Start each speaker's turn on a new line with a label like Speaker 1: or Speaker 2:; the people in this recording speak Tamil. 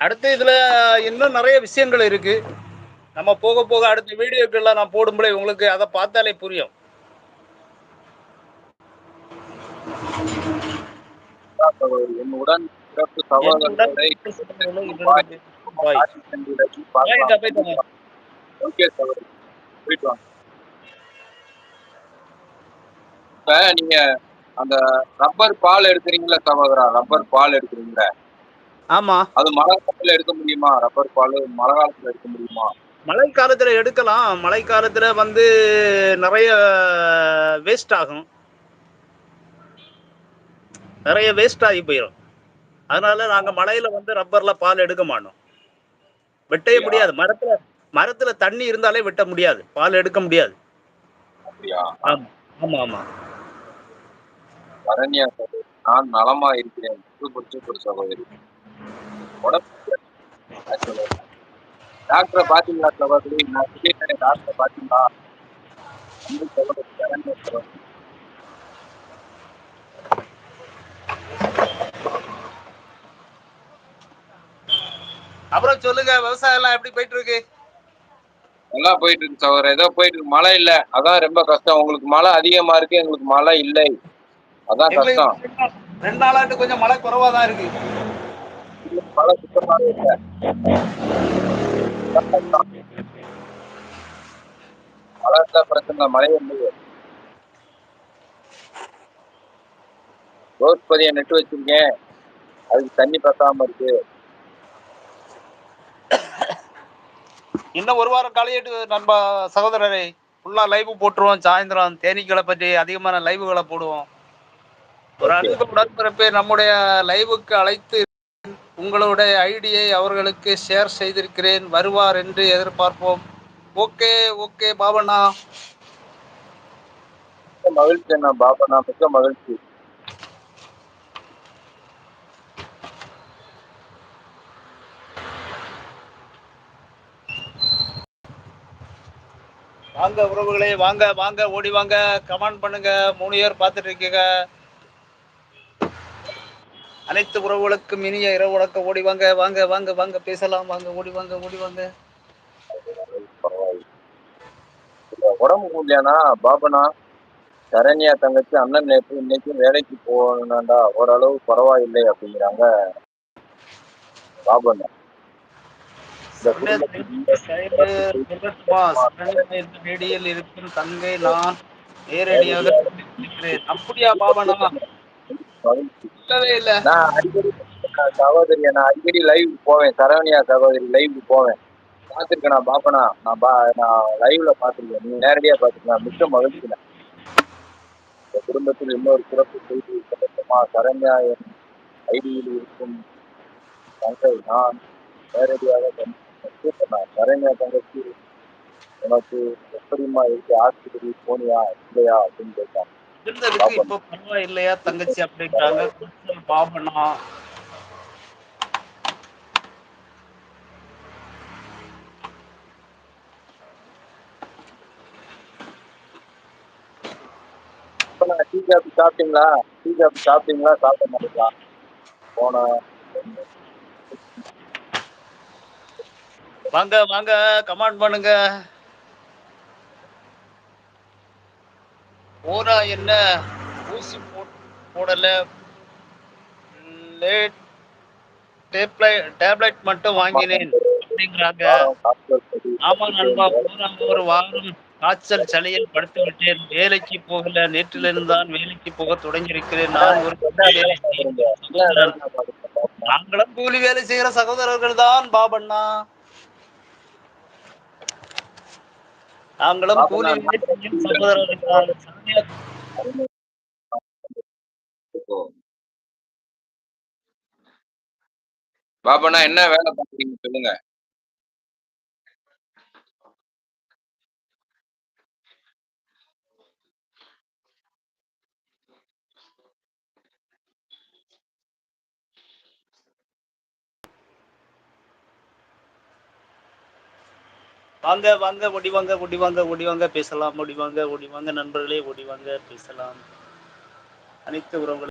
Speaker 1: அடுத்து இதுல இன்னும் நிறைய விஷயங்கள் இருக்கு. நம்ம போக போக அடுத்த வீடியோக்கெல்லாம் நான் போடும்போது உங்களுக்கு அதை பார்த்தாலே புரியும்.
Speaker 2: என்னுடன் சிறப்பு சகோதரர்களை. ஓகே சகோதரி போயிட்டு வாங்க. இப்ப நீங்க அந்த ரப்பர் பால் எடுக்கிறீங்களா சகோதரா? ரப்பர் பால் எடுக்கிறீங்களா
Speaker 1: ஆமா.
Speaker 2: அது மழை காலத்துல எடுக்க முடியுமா? ரப்பர் பால் மழை காலத்துல எடுக்க முடியுமா?
Speaker 1: மழை காலத்துல எடுக்கலாம். மழை காலத்துல வந்து நிறைய வேஸ்ட் ஆகும். நிறைய வேஸ்ட் ஆகி போயிடும் அதனால நாங்க மழையில வந்து ரப்பர்ல பால் எடுக்க மாட்டோம். வெட்டவே முடியாது. மரத்துல மரத்துல தண்ணி இருந்தாலே வெட்ட முடியாது. பால் எடுக்க முடியாது. ஆமா ஆமா ஆமா.
Speaker 2: சகோதரி நான் நலமா இருக்கிறேன் சூப்பர் சூப்பர் சகோதரி. உடம்பு டாக்டரை பாத்தீங்களா சகோதரி? நான் சொல்லிட்டேன் டாக்டரை பாத்தீங்களா
Speaker 1: அப்புறம் சொல்லுங்க விவசாயம் எல்லாம் எப்படி போயிட்டு இருக்கு
Speaker 2: நல்லா போயிட்டு இருக்கு சகோதரர் ஏதோ போயிட்டு இருக்கு மழை இல்ல. அதான் ரொம்ப கஷ்டம். உங்களுக்கு மழை அதிகமா இருக்கு எங்களுக்கு மழை இல்லை. அதான் கஷ்டம்.
Speaker 1: ரெண்டு நாளாட்டு கொஞ்சம் மழை குறைவா தான் இருக்கு.
Speaker 2: மழை சுத்தமாவே இல்லை. மழை பிரச்சனை மழை இல்லை ரோஸ் பதிய நட்டு வச்சிருக்கேன். அதுக்கு தண்ணி பத்தாம இருக்கு.
Speaker 1: இன்னும் ஒரு வாரம் கழியிட்டு நண்பா சகோதரரை ஃபுல்லா லைவ் போட்டுருவோம். சாயந்தரம் தேனீக்களை பற்றி அதிகமான லைவுகளை போடுவோம். ஒரு. அன்பு உடன்பிறப்பை நம்முடைய லைவுக்கு அழைத்து உங்களுடைய ஐடியை அவர்களுக்கு ஷேர் செய்திருக்கிறேன். வருவார் என்று எதிர்பார்ப்போம். Okay okay Babanna.
Speaker 2: மகிழ்ச்சி அண்ணா பாபா நான் மிக்க மகிழ்ச்சி.
Speaker 1: வாங்க உறவுகளே வாங்க வாங்க ஓடி வாங்க. கமெண்ட் பண்ணுங்க. மூணு பேர் பார்த்துட்டு இருக்கீங்க. அனைத்து உறவுகளுக்கும் இனிய இரவு வணக்கம். ஓடி வாங்க வாங்க வாங்க வாங்க. பேசலாம். வாங்க ஓடி வாங்க ஓடி வாங்க.
Speaker 2: உடம்பு முடியலனா பாபனா சரண்யா தங்கச்சி அண்ணன் நேற்று இன்னைக்கு வேலைக்கு போனாண்டா ஓரளவு பரவாயில்லை அப்படிங்கிறாங்க குடும்பத்தில்
Speaker 1: ரேடியில் இருக்கும் தங்கை நான் நேரடியாக. அப்படியா பாபனா
Speaker 2: மகிழ்ச்சி.
Speaker 1: இல்ல.
Speaker 2: நான் அடிக்கடி நான் சகோதரி நான் அடிக்கடி லைவ் போவேன். சரவணியா சகோதரி லைவ் போவேன். பார்த்துருக்கேன் நான் பாப்பனா நான் பா நான் லைவ்ல பார்த்துருக்கேன். நீ நேரடியா பார்த்துருக்கேன் மிக்க மகிழ்ச்சி இந்த குடும்பத்தில் இன்னொரு சிறப்பு செய்தி சந்தோஷமா சரண்யா என் ஐடியில் இருக்கும் தங்கை. நான் நேரடியாக கேட்டேன் சரண்யா தங்கச்சி உனக்கு எப்படிம்மா இருக்கு? ஆஸ்பத்திரி போனியா? இல்லையா? அப்படின்னு கேட்டான்
Speaker 1: இருந்ததுக்கு இப்ப பரவாயில்லையா தங்கச்சி அப்படின்றாங்க. பாபனா
Speaker 2: டீ காபி சாப்பிட்டீங்களா? டீ காபி சாப்பிட்டீங்களா? சாப்பிட மாட்டீங்களா? போன
Speaker 1: வாங்க வாங்க கமெண்ட் பண்ணுங்க. போரா என்ன ஊசி போ- போடல. லேட் டேப்லெட் மட்டும் வாங்கினேன் அப்படிங்கிறாங்க. ஆமா நண்பா போரா ஒரு வாரம் காய்ச்சல் சளியில் படுத்து விட்டேன் வேலைக்கு போகல. நேற்றிலிருந்து தான் வேலைக்கு போக தொடங்கியிருக்கிறேன். நான் ஒரு நாங்களும் கூலி வேலை செய்கிற சகோதரர்கள் தான் பாபண்ணா. நாங்களும் கூலி சகோதரர்கள்
Speaker 2: என்ன வேலை பார்க்குறீங்க? சொல்லுங்க.
Speaker 1: வாங்க வாங்க ஓடி வாங்க ஓடி வாங்க பேசலாம். ஓடி ஒடிவாங்க நண்பர்களே ஒடிவாங்க பேசலாம். அனைத்து உறவுகளும்